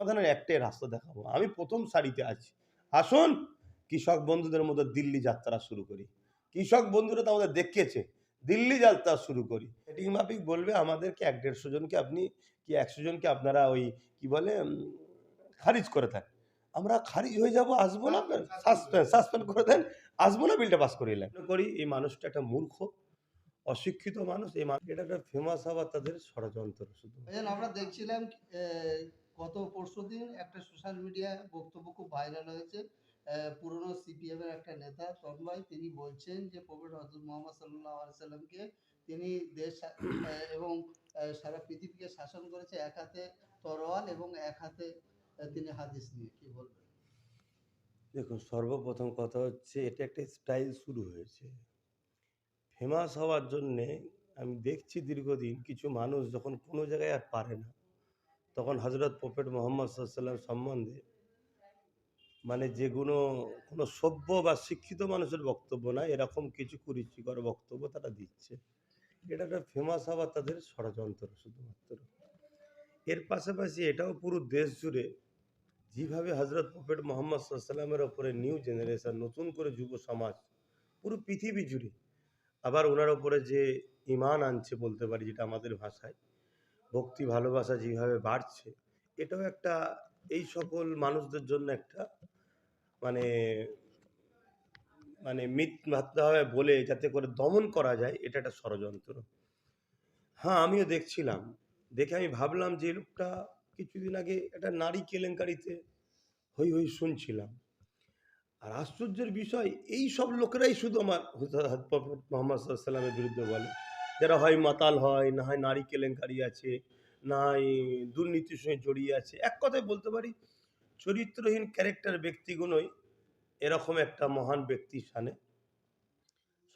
সমাধানের একটাই রাস্তা দেখাবো। আমি প্রথম সারিতে আছি। আসুন, কৃষক বন্ধুদের মতো দিল্লি যাত্রা শুরু করি। কৃষক বন্ধুরা তো আমাদের দেখিয়েছে, দিল্লি যাত্রা শুরু করি। এটি মাফিক বলবে, আমাদেরকে এক দেড়শো জনকে আপনি কি একশো জনকে আপনারা ওই কি বলে খারিজ করে দেন। আমরা খারিজ হয়ে যাব, আসব না? সাসপেন্ড সাসপেন্ড করে দেন, আসব না? বিলটা পাস করিয়ে মনে করি, এই মানুষটা একটা মূর্খ, অশিক্ষিত মানুষ, এই মানুষ এটা একটা ফেমাস হওয়ার তাদের ষড়যন্ত্র শুধু। আমরা দেখছিলাম গত পরশু দিন একটা সোশ্যাল মিডিয়া বক্তব্য খুব ভাইরাল হয়েছে। পুরনো সিপিএম এর একটা নেতা তন্ময়, তিনি বলছেন যে প্রফেট হজরত মোহাম্মদ সাল্লাহ সাল্লামকে তিনি দেশ এবং সারা পৃথিবীকে শাসন করেছে এক হাতে তরোয়াল এবং এক হাতে তিনি হাদিস নিয়ে। কি বলবেন? দেখুন, সর্বপ্রথম কথা হচ্ছে, এটা একটা স্টাইল শুরু হয়েছে। ফেমাস হওয়ার জন্যে আমি দেখছি দীর্ঘদিন কিছু মানুষ যখন কোনো জায়গায় আর পারে না। তখন হজরত প্রফেট মোহাম্মদ সাল্লাম সম্বন্ধে মানে যেগুলো কোনো সভ্য বা শিক্ষিত মানুষের বক্তব্য না, এরকম কিছু কুরুচিকর বক্তব্য তারা দিচ্ছে। এটা একটা ফেমাস হওয়ার তাদের ষড়যন্ত্র শুধুমাত্র। এর পাশাপাশি এটাও পুরো দেশ জুড়ে যেভাবে হজরত প্রফেট মোহাম্মদ সাল্লামের ওপরে নিউ জেনারেশন নতুন করে যুব সমাজ, পুরো পৃথিবী জুড়ে, আবার ওনার ওপরে যে ইমান আনছে বলতে পারি যেটা আমাদের ভাষায় ভক্তি, ভালোবাসা যেভাবে বাড়ছে, এটাও একটা এই সকল মানুষদের জন্য একটা মানে মানে মিথ বলে যাতে করে দমন করা যায়, এটা একটা ষড়যন্ত্র। হ্যাঁ আমিও দেখছিলাম। দেখে আমি ভাবলাম যে লোকটা কিছুদিন আগে একটা নারী কেলেঙ্কারিতে হই হই শুনছিলাম। আর আশ্চর্যের বিষয়, এই সব লোকেরাই শুধু আমার মোহাম্মদ সাল্লামের বিরুদ্ধে বলে। যারা হয় মাতাল হয়, না হয় নারী কেলেঙ্কারি আছে, না হয় দুর্নীতির সঙ্গে জড়িয়ে আছে, এক কথায় বলতে পারি, চরিত্রহীন ক্যারেক্টার ব্যক্তিগুলোই এরকম একটা মহান ব্যক্তির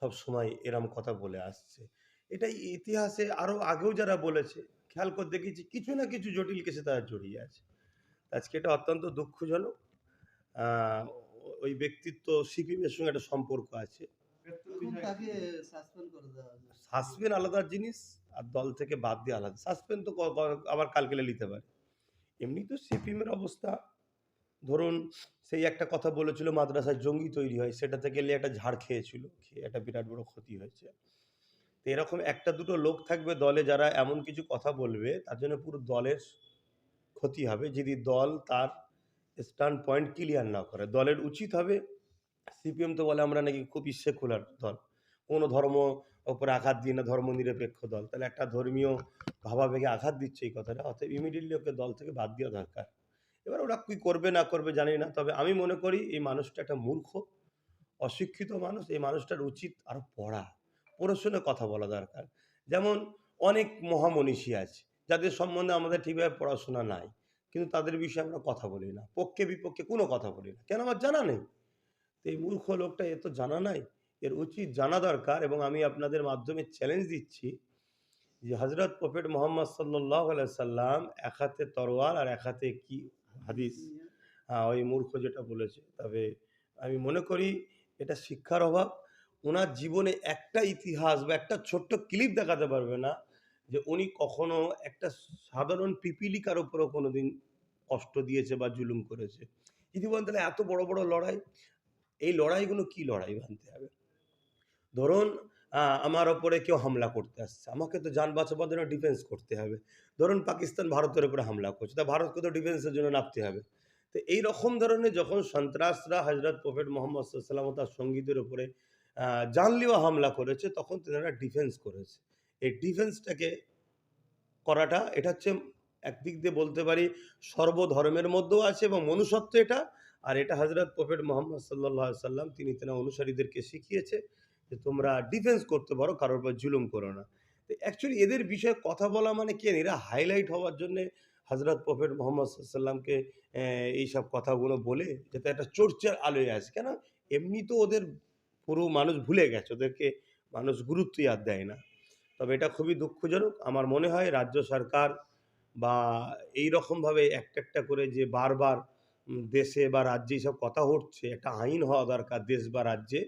সব সময় এরম কথা বলে আসছে। এটাই ইতিহাসে আরও আগেও যারা বলেছে, খেয়াল করে দেখেছি, কিছু না কিছু জটিল কেসে তারা জড়িয়ে আছে। আজকে এটা অত্যন্ত দুঃখজনক। ওই ব্যক্তিত্ব সিপিএমের সঙ্গে একটা সম্পর্ক আছে। তাকে সাসপেন্ড করে দেওয়া সাসপেন্ড আলাদা জিনিস আর দল থেকে বাদ দিয়ে আলাদা। সাসপেন্ড তো আবার কালকে নিতে পারে। এমনি তো সিপিএমের অবস্থা। ধরুন সেই একটা কথা বলেছিল মাদ্রাসায় জঙ্গি তৈরি হয় সেটা থেকে গেলে একটা ঝাড় খেয়েছিল। খেয়ে একটা বিরাট বড় ক্ষতি হয়েছে। তো এরকম একটা দুটো লোক থাকবে দলে যারা এমন কিছু কথা বলবে তার জন্য পুরো দলের ক্ষতি হবে। যদি দল তার স্ট্যান্ড পয়েন্ট ক্লিয়ার না করে দলের উচিত হবে সিপিএম তো বলে আমরা নাকি খুব সেকুলার দল। কোনো ধর্ম ওপরে আঘাত দিই না ধর্ম নিরপেক্ষ দল। তাহলে একটা ধর্মীয় ভাবাবেগে আঘাত দিচ্ছে এই কথাটা অর্থাৎ ইমিডিয়েটলি ওকে দল থেকে বাদ দেওয়া দরকার। এবার ওরা কি করবে, না করবে জানি না, তবে আমি মনে করি এই মানুষটা একটা মূর্খ, অশিক্ষিত মানুষ, এই মানুষটার উচিত আরও পড়া। পড়ে শুনে কথা বলা দরকার। যেমন অনেক মহামনীষী আছে, যাদের সম্বন্ধে আমাদের ঠিকভাবে পড়াশোনা নাই, কিন্তু তাদের বিষয়ে আমরা কথা বলি না। পক্ষে বিপক্ষে কোনো কথা বলি না। কেন আমার জানা নেই? এই মূর্খ লোকটা এ তো জানা নাই। এর উচিত জানা দরকার এবং আমি আপনাদের মাধ্যমে চ্যালেঞ্জ দিচ্ছি যে হজরত প্রফেট মোহাম্মদ সাল্লাহ সাল্লাম এক হাতে তরোয়াল আর এক হাতে কি হাদিস? হ্যাঁ ওই মূর্খ যেটা বলেছে। তবে আমি মনে করি এটা শিক্ষার অভাব। ওনার জীবনে একটা ইতিহাস বা একটা ছোট্ট ক্লিপ দেখাতে পারবে না যে উনি কখনো একটা সাধারণ পিপিলিকার উপরও কোনো দিন কষ্ট দিয়েছে বা জুলুম করেছে। তাহলে এত বড় বড় লড়াই। এই লড়াইগুলো কি লড়াই ভাবতে হবে? ধরুন আমার ওপরে কেউ হামলা করতে আসছে। আমাকে তো যান বাঁচাবার জন্য ডিফেন্স করতে হবে। ধরুন পাকিস্তান ভারতের উপরে হামলা করছে তা ভারতকে তো ডিফেন্সের জন্য নামতে হবে। তো এই রকম ধরনের যখন সন্ত্রাসরা হজরত প্রফেট মোহাম্মদ সাল্লাম তার সঙ্গীদের উপরে আহ, জানলেওয়া হামলা করেছে তখন তেনারা ডিফেন্স করেছে। এই ডিফেন্সটাকে করাটা এটা হচ্ছে একদিক দিয়ে বলতে পারি সর্বধর্মের মধ্যেও আছে এবং মনুষ্যত্ব এটা আর এটা হজরত প্রফেট মোহাম্মদ সাল্লাহ সাল্লাম তিনি তেনা অনুসারীদেরকে শিখিয়েছে যে তোমরা ডিফেন্স করতে পারো, কারোর উপর জুলুম করো না। তো অ্যাকচুয়ালি এদের বিষয়ে কথা বলা মানে কি এরা হাইলাইট হওয়ার জন্যে হজরত প্রফেট মোহাম্মদ সাল্লামকে এইসব কথাগুলো বলে যাতে একটা চর্চার আলোয় আসে। কেন? এমনি তো ওদের পুরো মানুষ ভুলে গেছে, ওদেরকে মানুষ গুরুত্বই আর দেয় না। তবে এটা খুবই দুঃখজনক। আমার মনে হয় রাজ্য সরকার বা এই রকমভাবে একটা একটা করে যে বারবার দেশে বা রাজ্যে সব কথা হচ্ছে, একটা আইন হওয়া দরকার দেশ বা রাজ্যে।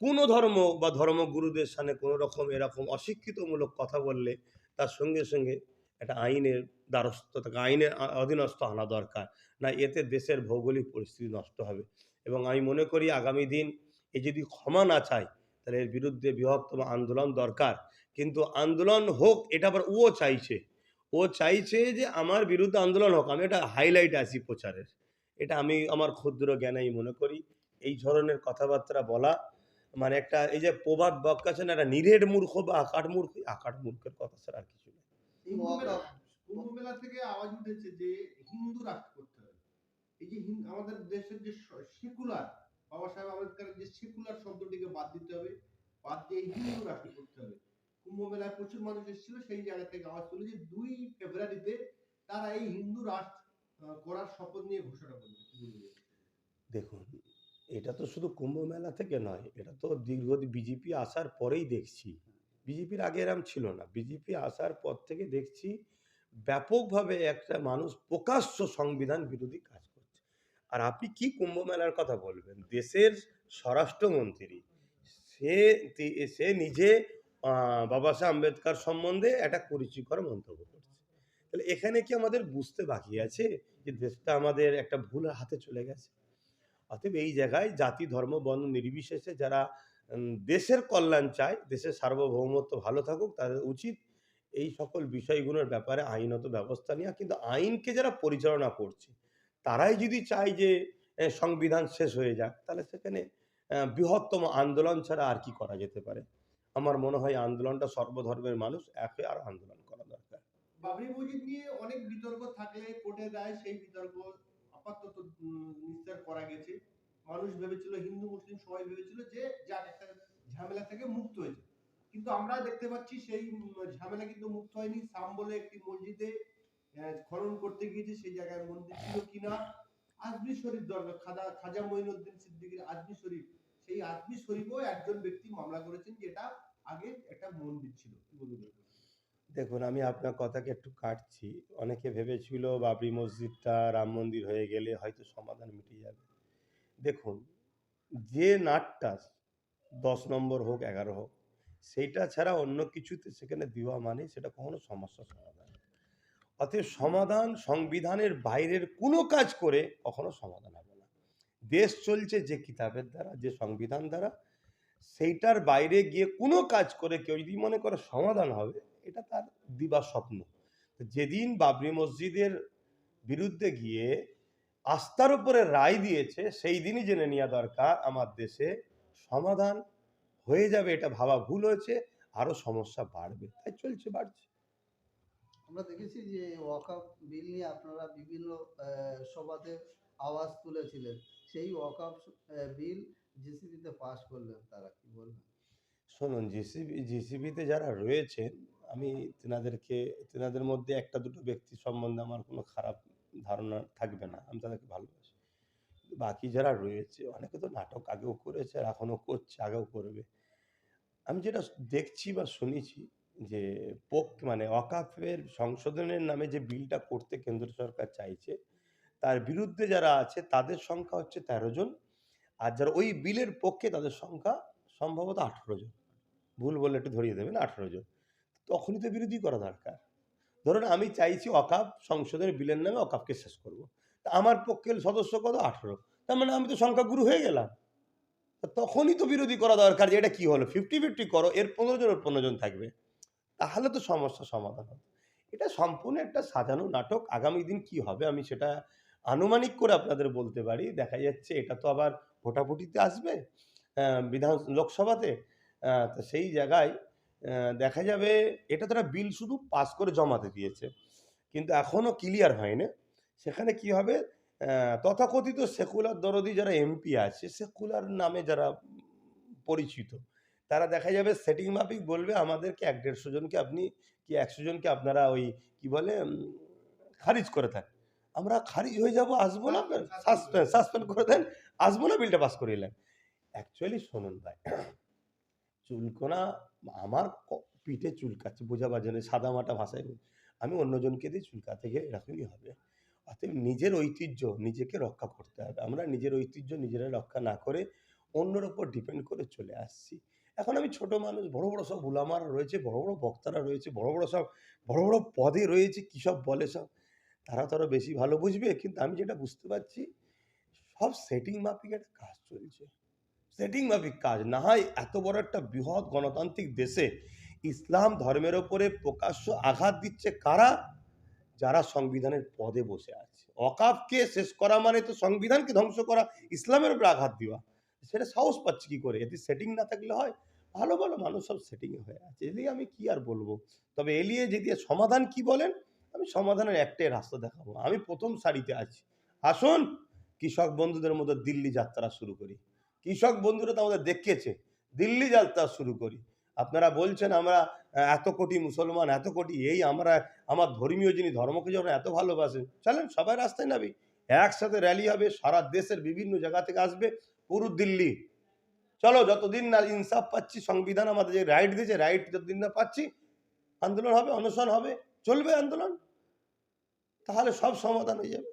কোনো ধর্ম বা ধর্মগুরুদের সামনে কোনো রকম এরকম অশিক্ষিতমূলক কথা বললে তার সঙ্গে সঙ্গে একটা আইনের দ্বারস্থ তাকে আইনের অধীনস্থ আনা দরকার। না, এতে দেশের ভৌগোলিক পরিস্থিতি নষ্ট হবে। এবং আমি মনে করি আগামী দিন এ যদি ক্ষমা না চায়, তাহলে এর বিরুদ্ধে বৃহত্তম আন্দোলন দরকার। কিন্তু আন্দোলন হোক, এটা আবার ও চাইছে। ও চাইছে যে আমার বিরুদ্ধে আন্দোলন হোক, আমি এটা হাইলাইট আসি প্রচারের। এটা আমি আমার ক্ষুদ্র জ্ঞানেই মনে করি। এই ধরনের কথাবার্তা বলা মানে একটা এই যে প্রবাদ বক্কা আছে না, একটা নিরেট মূর্খ বা আকাট মূর্খ আকাট মূর্খের কথা ছাড়া আর কিছু মেলা থেকে আওয়াজ উঠেছে যে হিন্দু রাষ্ট্র করতে হবে? এই যে আমাদের দেশের যে সেকুলার, বাবা সাহেব আম্বেদকরের যে সেকুলার শব্দটিকে বাদ দিতে হবে, বাদ দিয়ে হিন্দু রাষ্ট্র করতে হবে? কুম্ভ মেলায় প্রচুর মানুষ এসেছিল, সেই জায়গা থেকে আওয়াজ তুলে যে দুই ফেব্রুয়ারিতে তারা এই হিন্দু রাষ্ট্র করার শপথ নিয়ে ঘোষণা দেখুন, এটা তো শুধু কুম্ভ মেলা থেকে নয়, এটা তো দীর্ঘদিন বিজেপি আসার পরেই দেখছি। বিজেপির আগে এরম ছিল না। বিজেপি আসার পর থেকে দেখছি ব্যাপকভাবে একটা মানুষ প্রকাশ্য সংবিধান বিরোধী কাজ করছে। আর আপনি কি কুম্ভ মেলার কথা বলবেন? দেশের স্বরাষ্ট্রমন্ত্রী, সে সে নিজে বাবা সাহেব আম্বেদকর সম্বন্ধে একটা কুরুচিকর মন্তব্য করছে। তাহলে এখানে কি আমাদের বুঝতে বাকি আছে যে দেশটা আমাদের একটা ভুল হাতে চলে গেছে? অতএব এই জায়গায় জাতি, ধর্ম বর্ণ নির্বিশেষে যারা দেশের কল্যাণ চায়, দেশের সার্বভৌমত্ব ভালো থাকুক, তাদের উচিত এই সকল বিষয়গুলোর ব্যাপারে আইনত ব্যবস্থা নেওয়া। কিন্তু আইনকে যারা পরিচালনা করছে, তারাই যদি চায় যে সংবিধান শেষ হয়ে যাক, তাহলে সেখানে বৃহত্তম আন্দোলন ছাড়া আর কি করা যেতে পারে? আমার মনে হয় আন্দোলনটা সর্বধর্মের মানুষ, একে আর আন্দোলন বাবরি মসজিদ নিয়ে অনেক বিতর্ক থাকলে কোর্টের রায় সেই বিতর্ক আপাতত নিস্তার করা গেছে। মানুষ ভেবেছিল, হিন্দু, মুসলিম সবাই ভেবেছিল যে যার একটা ঝামেলা থেকে মুক্ত হয়েছে। কিন্তু আমরা দেখতে পাচ্ছি সেই ঝামেলা কিন্তু মুক্ত হয়নি। সাম বলে একটি মসজিদে খনন করতে গিয়েছে, সেই জায়গায় মন্দির ছিল কিনা? আজমি শরীফ দরগা খাজা খাজা মঈনুদ্দিন সিদ্দিকীর আজমি শরীফ। সেই আজমি শরীফও একজন ব্যক্তি মামলা করেছেন যে এটা আগে একটা মন্দির ছিল। কি বলবেন দেখুন, আমি আপনার কথাকে একটু কাটছি। অনেকে ভেবেছিল বাবরি মসজিদটা রাম মন্দির হয়ে গেলে হয়তো সমাধান মিটে যাবে। দেখুন, যে নাটটা দশ নম্বর হোক, এগারো হোক, সেইটা ছাড়া অন্য কিছুতে সেখানে দেওয়া মানে সেটা কখনো সমস্যা সমাধান। অতএব সমাধান সংবিধানের বাইরের কোনো কাজ করে কখনো সমাধান হবে না। দেশ চলছে যে কিতাবের দ্বারা, যে সংবিধান দ্বারা, সেইটার বাইরে গিয়ে কোনো কাজ করে কেউ যদি মনে করে সমাধান হবে এটা তার দিবা স্বপ্ন। যেদিন বাবরি মসজিদের বিরুদ্ধে গিয়ে আস্থার উপরে রায় দিয়েছে সেই দিনই জেনে নেওয়া দরকার আমার দেশে সমাধান হয়ে যাবে এটা ভাবা ভুল হয়েছে আরও সমস্যা বাড়বে। তাই চলছে বাড়ছে। আমরা দেখেছি যে ওয়াকআপ বিল নিয়ে আপনারা বিভিন্ন সভাতে আওয়াজ তুলেছিলেন। সেই ওয়াকআপ বিল জিসিবিতে পাশ করলেন তারা কি বলবেন? শুনুন জিসিবি জিসিবিতে যারা রয়েছেন আমি তেনাদেরকে, তেনাদের মধ্যে একটা দুটো ব্যক্তি সম্বন্ধে আমার কোনো খারাপ ধারণা থাকবে না, আমি তাদেরকে ভালোবাসি। বাকি যারা রয়েছে, অনেকে তো নাটক আগেও করেছে আর এখনও করছে, আগেও করবে। আমি যেটা দেখছি বা শুনেছি যে পোক মানে অকাফের সংশোধনের নামে যে বিলটা করতে কেন্দ্র সরকার চাইছে, তার বিরুদ্ধে যারা আছে, তাদের সংখ্যা হচ্ছে তেরো জন আর যারা ওই বিলের পক্ষে তাদের সংখ্যা সম্ভবত আঠেরো জন। ভুল বললে একটু ধরিয়ে দেবেন, আঠেরো জন। তখনই তো বিরোধী করা দরকার। ধরুন আমি চাইছি অকাপ সংসদের বিলের নামে অকাপকে শেষ করব। তা আমার পক্ষের সদস্য কত? আঠেরো। তার মানে আমি তো সংখ্যাগুরু হয়ে গেলাম। তখনই তো বিরোধী করা দরকার যে এটা কি হলো? ফিফটি ফিফটি করো, এর পনেরো জন পনেরো জন থাকবে। তাহলে তো সমস্যা সমাধান হবে। এটা সম্পূর্ণ একটা সাজানো নাটক। আগামী দিন কি হবে আমি সেটা আনুমানিক করে আপনাদের বলতে পারি। দেখা যাচ্ছে এটা তো আবার ভোটাভুটিতে আসবে বিধান লোকসভাতে। তো সেই জায়গায় দেখা যাবে এটা তারা বিল শুধু পাস করে জমাতে দিয়েছে। কিন্তু এখনও ক্লিয়ার হয়নি। সেখানে কি হবে? তথাকথিত সেকুলার দরদি যারা এমপি আছে সেকুলার নামে যারা পরিচিত তারা দেখা যাবে সেটিং মাফিক বলবে আমাদেরকে এক দেড়শো জনকে আপনি কি একশো জনকে আপনারা ওই কি বলে খারিজ করে থাক আমরা খারিজ হয়ে যাব আসব না সাসপেন্ড সাসপেন্ড করে দেন আসব না বিলটা পাস করিলেন অ্যাকচুয়ালি শুনুন ভাই চুলকোনা আমার পিঠে চুলকাচ্ছে, বোঝাবার জন্য সাদা মাটা ভাষায়। আমি অন্যজনকে দিয়ে চুলকাতে গেলে এরকমই হবে। অতএব নিজের ঐতিহ্য নিজেকে রক্ষা করতে হবে। আমরা নিজের ঐতিহ্য নিজেরা রক্ষা না করে অন্যের ওপর ডিপেন্ড করে চলে আসছি। এখন আমি ছোট মানুষ, বড় বড় সব উলামারা রয়েছে, বড় বড় বক্তারা রয়েছে, বড় বড় সব, বড় বড় পদে রয়েছে, কী সব বলে সব, তারা তো আরও বেশি ভালো বুঝবে। কিন্তু আমি যেটা বুঝতে পারছি, সব সেটিং মাফিক একটা কাজ চলছে। সেটিং মাফিক কাজ। না হয় এত বড় একটা বৃহৎ গণতান্ত্রিক দেশে ইসলাম ধর্মের ওপরে প্রকাশ্য আঘাত দিচ্ছে কারা? যারা সংবিধানের পদে বসে আছে। অকাপকে শেষ করা মানে তো সংবিধানকে ধ্বংস করা, ইসলামের উপরে আঘাত দেওয়া। সেটা সাহস পাচ্ছে কি করে? এতে সেটিং না থাকলে হয়? ভালো ভালো মানুষ সব সেটিংয়ে হয়ে আছে। এলিয়ে আমি কি আর বলব? তবে এলিয়ে যদি সমাধান কি বলেন? আমি সমাধানের একটাই রাস্তা দেখাবো। আমি প্রথম সারিতে আছি। আসুন কৃষক বন্ধুদের মধ্যে দিল্লি যাত্রা শুরু করি। কৃষক বন্ধুরা তো আমাদের দেখিয়েছে। দিল্লি যাত্রা শুরু করি। আপনারা বলছেন আমরা এত কোটি মুসলমান, এত কোটি, এই আমরা, আমার ধর্মীয় যিনি ধর্মকে যখন এত ভালোবাসেন, চলেন সবাই রাস্তায় নাবি একসাথে র্যালি হবে, সারা দেশের বিভিন্ন জায়গা থেকে আসবে পুরো দিল্লি। চলো, যতদিন না ইনসাফ পাচ্ছি, সংবিধান আমাদের যে রাইট দিয়েছে রাইট যতদিন না পাচ্ছি, আন্দোলন হবে, অনশন হবে, চলবে আন্দোলন। তাহলে সব সমাধান হয়ে যাবে।